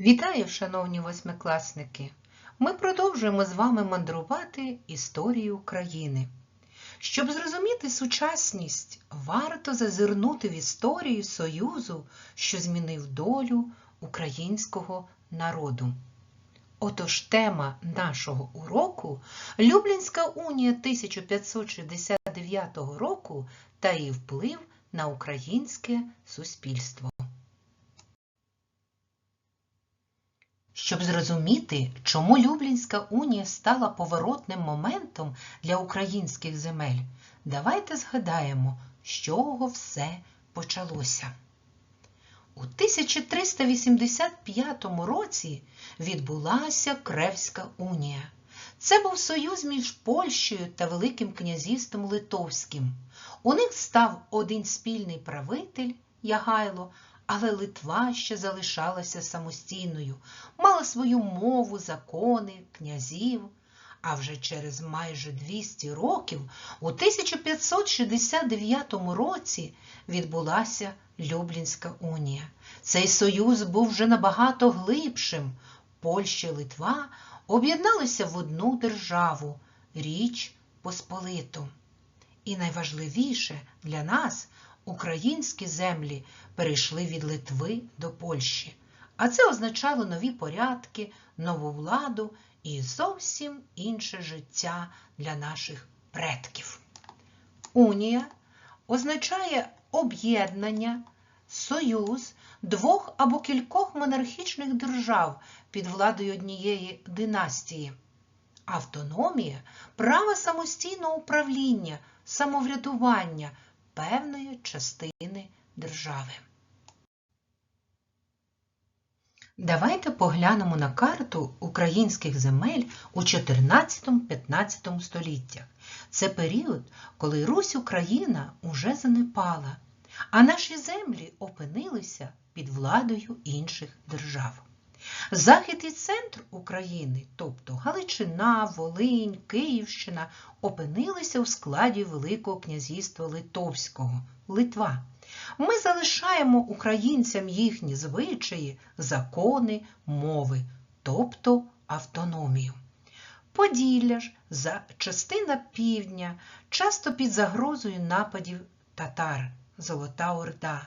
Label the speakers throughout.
Speaker 1: Вітаю, шановні восьмикласники! Ми продовжуємо з вами мандрувати історію України. Щоб зрозуміти сучасність, варто зазирнути в історію Союзу, що змінив долю українського народу. Отож тема нашого уроку Люблінська унія 1569 року та її вплив на українське суспільство. Щоб зрозуміти, чому Люблінська унія стала поворотним моментом для українських земель, давайте згадаємо, з чого все почалося. У 1385 році відбулася Кревська унія. Це був союз між Польщею та Великим князівством Литовським. У них став один спільний правитель Ягайло, але Литва ще залишалася самостійною, мала свою мову, закони, князів. А вже через майже 200 років, у 1569 році, відбулася Люблінська унія. Цей союз був вже набагато глибшим. Польща і Литва об'єдналися в одну державу Річ Посполиту. І найважливіше для нас українські землі перейшли від Литви до Польщі. А це означало нові порядки, нову владу і зовсім інше життя для наших предків. Унія означає об'єднання, союз двох або кількох монархічних держав під владою однієї династії. Автономія право самостійного управління, самоврядування певної частини держави. Давайте поглянемо на карту українських земель у 14-15 століттях. Це період, коли Русь Україна уже занепала, а наші землі опинилися під владою інших держав. Захід і центр України, тобто Галичина, Волинь, Київщина, опинилися у складі Великого князівства Литовського Литва. Ми залишаємо українцям їхні звичаї, закони, мови, тобто автономію. Поділля ж за частина півдня, часто під загрозою нападів татар, Золота Орда.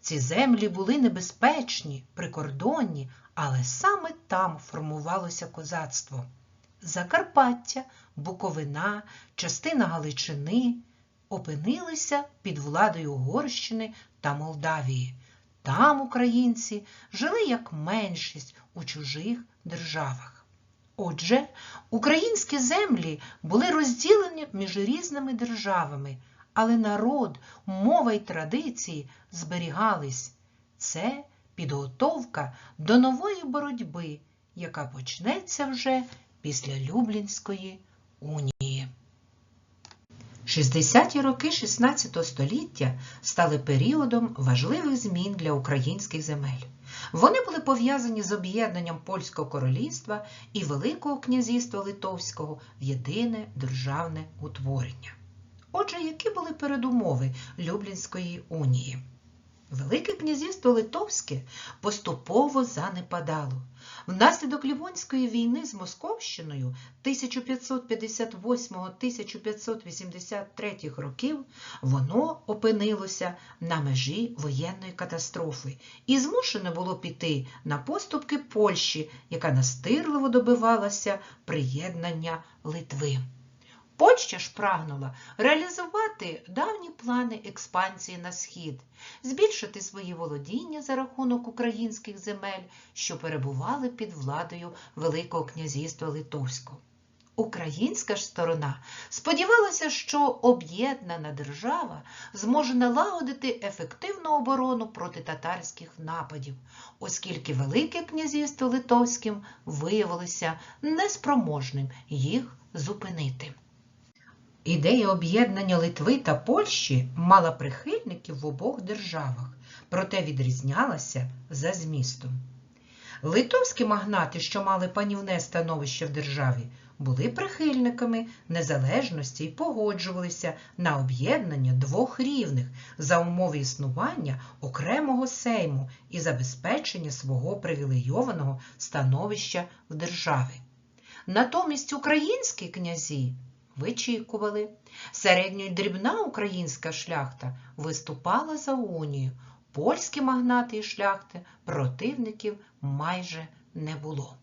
Speaker 1: Ці землі були небезпечні, прикордонні, але саме там формувалося козацтво. Закарпаття, Буковина, частина Галичини опинилися під владою Угорщини та Молдавії. Там українці жили як меншість у чужих державах. Отже, українські землі були розділені між різними державами, але народ, мова й традиції зберігались. Це підготовка до нової боротьби, яка почнеться вже після Люблінської унії. 60-ті роки 16 століття стали періодом важливих змін для українських земель. Вони були пов'язані з об'єднанням Польського королівства і Великого князівства Литовського в єдине державне утворення. Отже, які були передумови Люблінської унії? Велике князівство Литовське поступово занепадало. Внаслідок Лівонської війни з Московщиною 1558-1583 років воно опинилося на межі воєнної катастрофи і змушене було піти на поступки Польщі, яка настирливо добивалася приєднання Литви. Польща ж прагнула реалізувати давні плани експансії на схід, збільшити свої володіння за рахунок українських земель, що перебували під владою Великого князівства Литовського. Українська ж сторона сподівалася, що об'єднана держава зможе налагодити ефективну оборону проти татарських нападів, оскільки Велике князівство Литовським виявилося неспроможним їх зупинити. Ідея об'єднання Литви та Польщі мала прихильників в обох державах, проте відрізнялася за змістом. Литовські магнати, що мали панівне становище в державі, були прихильниками незалежності і погоджувалися на об'єднання двох рівних за умови існування окремого сейму і забезпечення свого привілейованого становища в державі. Натомість українські князі вичікували. Середньо дрібна українська шляхта виступала за унію. Польські магнати і шляхти противників майже не було.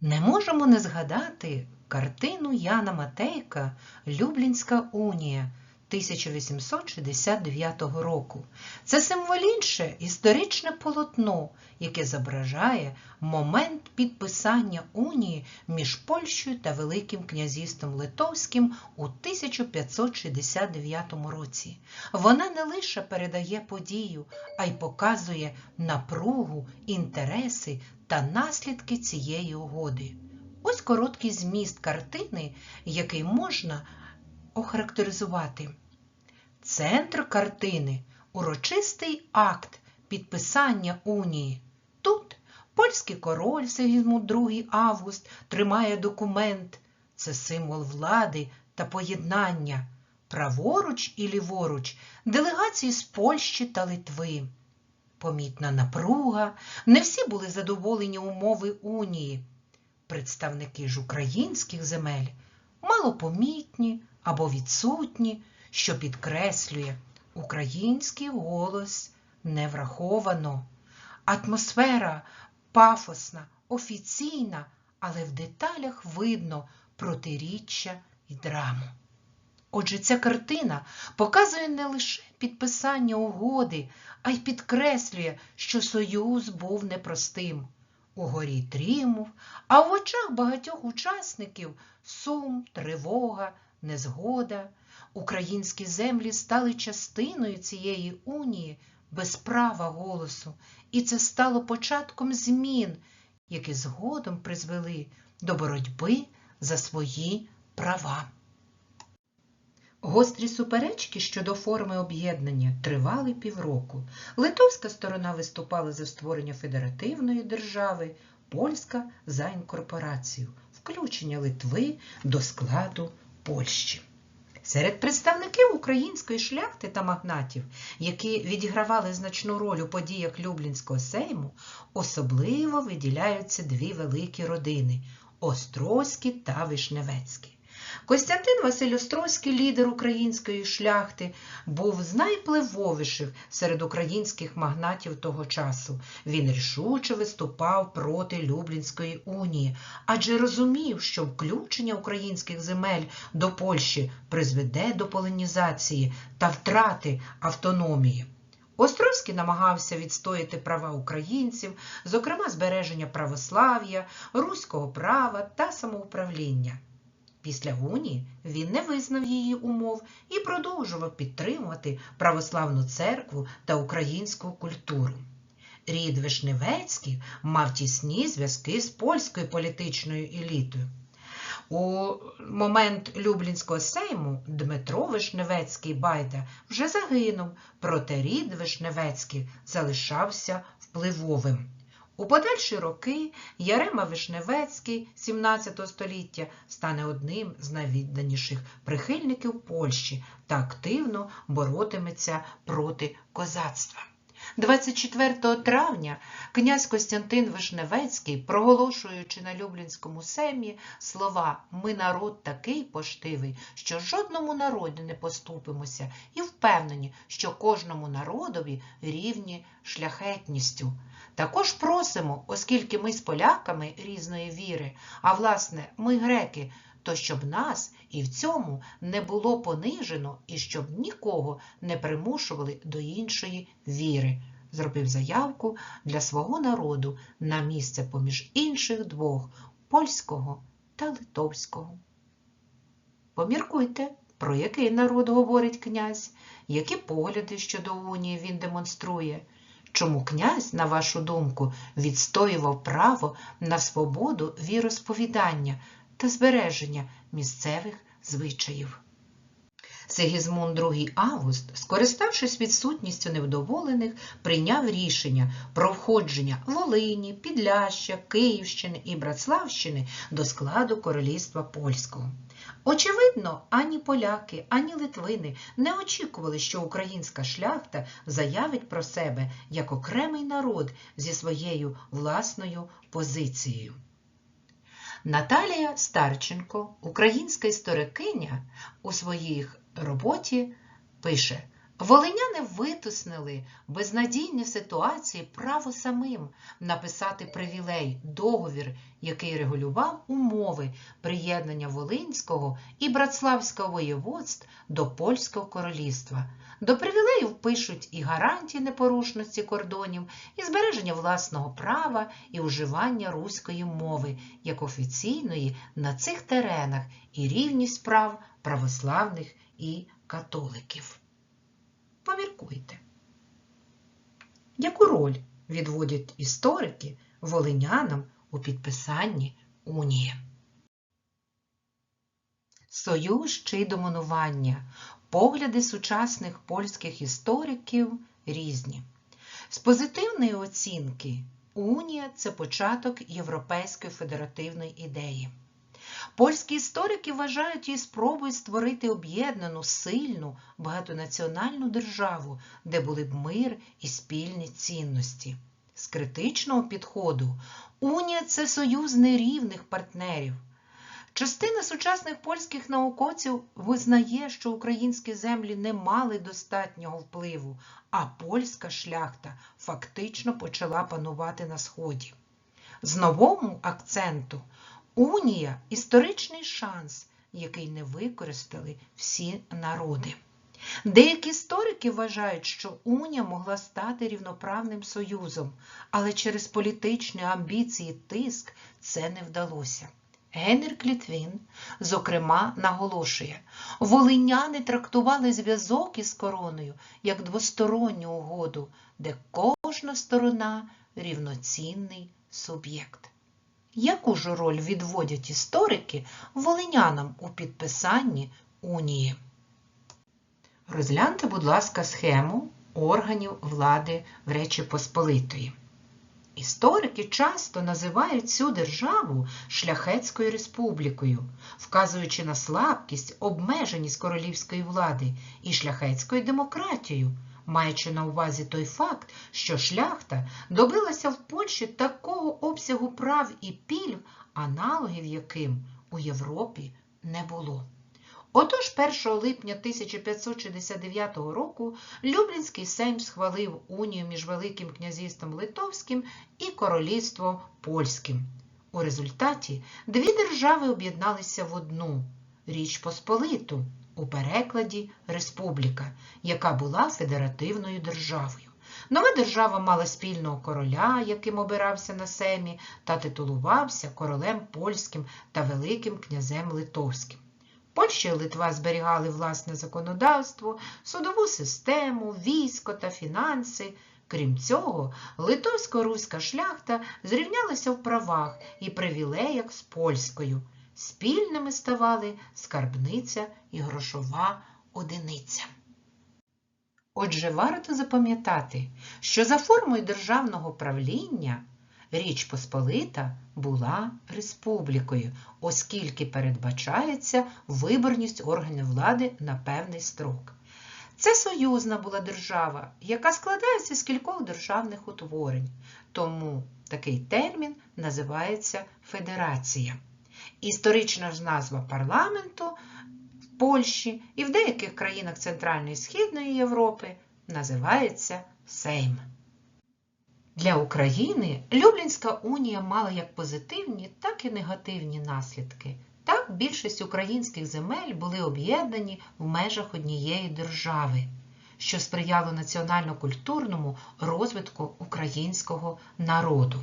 Speaker 1: Не можемо не згадати картину Яна Матейка Люблінська унія 1869 року. Це символінше історичне полотно, яке зображає момент підписання унії між Польщею та Великим князівством Литовським у 1569 році. Вона не лише передає подію, а й показує напругу, інтереси та наслідки цієї угоди. Ось короткий зміст картини, який можна охарактеризувати. Центр картини урочистий акт підписання унії. Тут польський король Сигізмунд II Август тримає документ. Це символ влади та поєднання. Праворуч і ліворуч делегації з Польщі та Литви. Помітна напруга, не всі були задоволені умови унії. Представники ж українських земель малопомітні або відсутні, що підкреслює український голос не враховано. Атмосфера пафосна, офіційна, але в деталях видно протиріччя і драму. Отже, ця картина показує не лише підписання угоди, а й підкреслює, що союз був непростим. Угорі трімув, а в очах багатьох учасників сум, тривога, незгода. Українські землі стали частиною цієї унії без права голосу, і це стало початком змін, які згодом призвели до боротьби за свої права. Гострі суперечки щодо форми об'єднання тривали півроку. Литовська сторона виступала за створення федеративної держави, польська за інкорпорацію, включення Литви до складу Польщі. Серед представників української шляхти та магнатів, які відігравали значну роль у подіях Люблінського сейму, особливо виділяються дві великі родини Острозькі та Вишневецькі. Костянтин Василь Острозький, лідер української шляхти, був з найпливовіших серед українських магнатів того часу. Він рішуче виступав проти Люблінської унії, адже розумів, що включення українських земель до Польщі призведе до полонізації та втрати автономії. Острозький намагався відстояти права українців, зокрема збереження православ'я, руського права та самоуправління. Після унії він не визнав її умов і продовжував підтримувати православну церкву та українську культуру. Рід Вишневецький мав тісні зв'язки з польською політичною елітою. У момент Люблінського сейму Дмитро Вишневецький Байда вже загинув, проте рід Вишневецький залишався впливовим. У подальші роки Ярема Вишневецький 17 століття стане одним з найвідданіших прихильників Польщі та активно боротиметься проти козацтва. 24 травня князь Костянтин Вишневецький, проголошуючи на Люблінському семі слова Ми народ такий поштивий, що жодному народу не поступимося, і впевнені, що кожному народові рівні шляхетністю. Також просимо, оскільки ми з поляками різної віри, а власне, ми греки, то щоб нас і в цьому не було понижено, і щоб нікого не примушували до іншої віри. Зробив заявку для свого народу на місце поміж інших двох польського та литовського. Поміркуйте, про який народ говорить князь, які погляди щодо унії він демонструє. Чому князь, на вашу думку, відстоював право на свободу віросповідання та збереження місцевих звичаїв? Сигізмунд II Август, скориставшись відсутністю невдоволених, прийняв рішення про входження Волині, Підляща, Київщини і Братславщини до складу Королівства Польського. Очевидно, ані поляки, ані литвини не очікували, що українська шляхта заявить про себе як окремий народ зі своєю власною позицією. Наталія Старченко, українська історикиня, у своїй роботі пише: Волиняни витиснили безнадійні ситуації право самим написати привілей, договір, який регулював умови приєднання Волинського і Братславського воєводств до Польського королівства. До привілеїв пишуть і гарантії непорушності кордонів, і збереження власного права, і уживання руської мови як офіційної на цих теренах, і рівність прав православних і католиків. Поміркуйте. Яку роль відводять історики волинянам у підписанні унії? Союз чи домінування. Погляди сучасних польських істориків різні. З позитивної оцінки унія це початок європейської федеративної ідеї. Польські історики вважають її спробою створити об'єднану, сильну, багатонаціональну державу, де були б мир і спільні цінності. З критичного підходу унія це союз нерівних партнерів. Частина сучасних польських науковців визнає, що українські землі не мали достатнього впливу, а польська шляхта фактично почала панувати на Сході. З новому акценту унія історичний шанс, який не використали всі народи. Деякі історики вважають, що унія могла стати рівноправним союзом, але через політичні амбіції тиск це не вдалося. Генрік Літвін, зокрема, наголошує, волиняни трактували зв'язок із короною як двосторонню угоду, де кожна сторона рівноцінний суб'єкт. Яку ж роль відводять історики волинянам у підписанні унії? Розгляньте, будь ласка, схему органів влади в Речі Посполитої. Історики часто називають цю державу Шляхетською республікою, вказуючи на слабкість, обмеженість королівської влади і шляхетською демократією, маючи на увазі той факт, що шляхта добилася в Польщі такого обсягу прав і пільг, аналогів яким у Європі не було. Отож, 1 липня 1569 року Люблінський Сейм схвалив унію між Великим князівством Литовським і Королівством Польським. У результаті дві держави об'єдналися в одну Річ Посполиту, у перекладі Республіка, яка була федеративною державою. Нова держава мала спільного короля, яким обирався на семі, та титулувався королем польським та Великим князем Литовським. Польща і Литва зберігали власне законодавство, судову систему, військо та фінанси. Крім цього, литовсько-руська шляхта зрівнялася в правах і привілеях з польською. Спільними ставали скарбниця і грошова одиниця. Отже, варто запам'ятати, що за формою державного правління Річ Посполита була республікою, оскільки передбачається виборність органів влади на певний строк. Це союзна була держава, яка складається з кількох державних утворень, тому такий термін називається федерація. Історична ж назва парламенту в Польщі і в деяких країнах Центральної і Східної Європи називається Сейм. Для України Люблінська унія мала як позитивні, так і негативні наслідки. Так, більшість українських земель були об'єднані в межах однієї держави, що сприяло національно-культурному розвитку українського народу.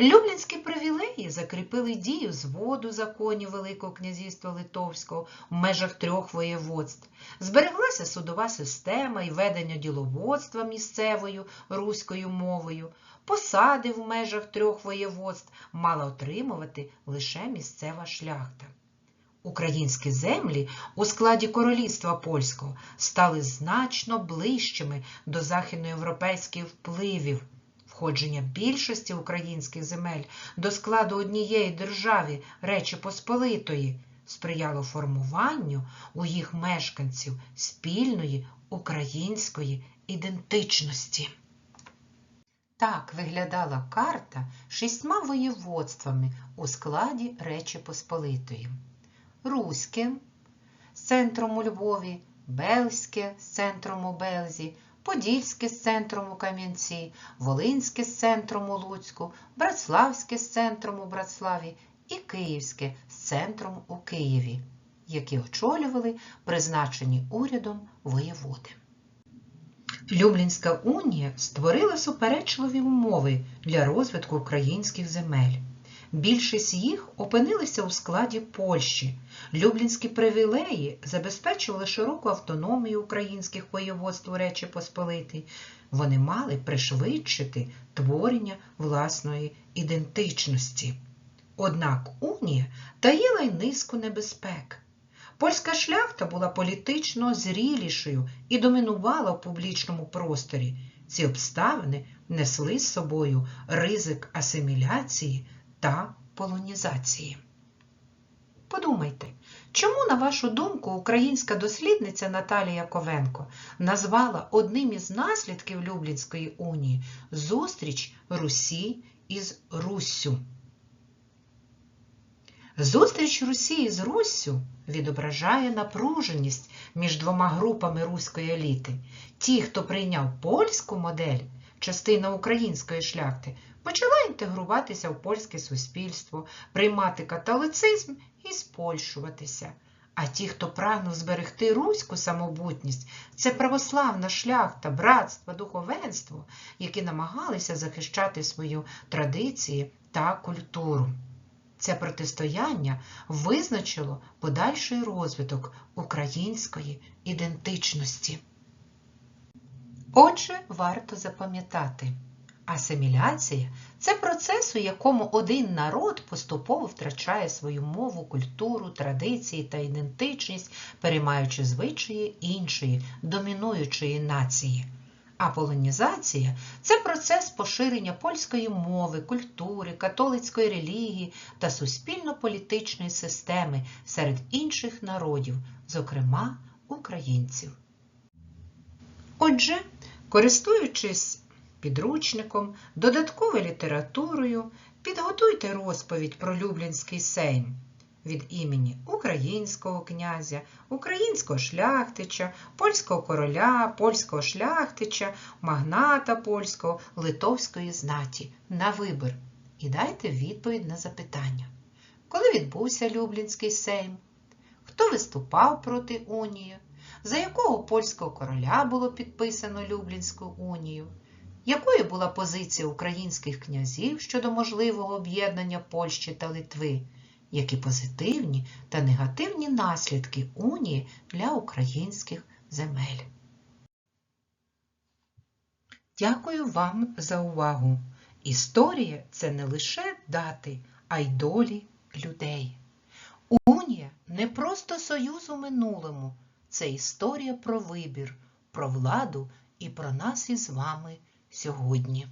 Speaker 1: Люблінські привілеї закріпили дію зводу законів Великого князівства Литовського в межах трьох воєводств. Збереглася судова система і ведення діловодства місцевою руською мовою. Посади в межах трьох воєводств мала отримувати лише місцева шляхта. Українські землі у складі королівства польського стали значно ближчими до західноєвропейських впливів. Входження більшості українських земель до складу однієї держави Речі Посполитої сприяло формуванню у їх мешканців спільної української ідентичності. Так виглядала карта шістьма воєводствами у складі Речі Посполитої. Руське з центром у Львові, Бельське з центром у Белзі, Подільське з центром у Кам'янці, Волинське з центром у Луцьку, Братславське з центром у Братславі і Київське з центром у Києві, які очолювали призначені урядом воєводи. Люблінська унія створила суперечливі умови для розвитку українських земель. Більшість їх опинилися у складі Польщі. Люблінські привілеї забезпечували широку автономію українських воєводств Речі Посполитій. Вони мали пришвидшити творення власної ідентичності. Однак унія таїла й низку небезпек. Польська шляхта була політично зрілішою і домінувала в публічному просторі. Ці обставини несли з собою ризик асиміляції та полонізації. Подумайте, чому, на вашу думку, українська дослідниця Наталія Ковенко назвала одним із наслідків Люблінської унії зустріч Русі із Руссю? Зустріч Русі з Руссю відображає напруженість між двома групами руської еліти. Ті, хто прийняв польську модель, частина української шляхти, почала інтегруватися в польське суспільство, приймати католицизм і спольшуватися. А ті, хто прагнув зберегти руську самобутність, це православна шляхта, братство, духовенство, які намагалися захищати свою традиції та культуру. Це протистояння визначило подальший розвиток української ідентичності. Отже, варто запам'ятати, асиміляція це процес, у якому один народ поступово втрачає свою мову, культуру, традиції та ідентичність, переймаючи звичаї іншої, домінуючої нації. А полонізація це процес поширення польської мови, культури, католицької релігії та суспільно-політичної системи серед інших народів, зокрема українців. Отже, користуючись підручником, додатковою літературою, підготуйте розповідь про Люблінський сейм від імені українського князя, українського шляхтича, польського короля, польського шляхтича, магната польського, литовської знаті на вибір і дайте відповідь на запитання. Коли відбувся Люблінський сейм? Хто виступав проти унії? За якого польського короля було підписано Люблінську унію? Якою була позиція українських князів щодо можливого об'єднання Польщі та Литви? Які позитивні та негативні наслідки унії для українських земель? Дякую вам за увагу! Історія це не лише дати, а й долі людей. Унія не просто союз у минулому, це історія про вибір, про владу і про нас із вами сьогодні.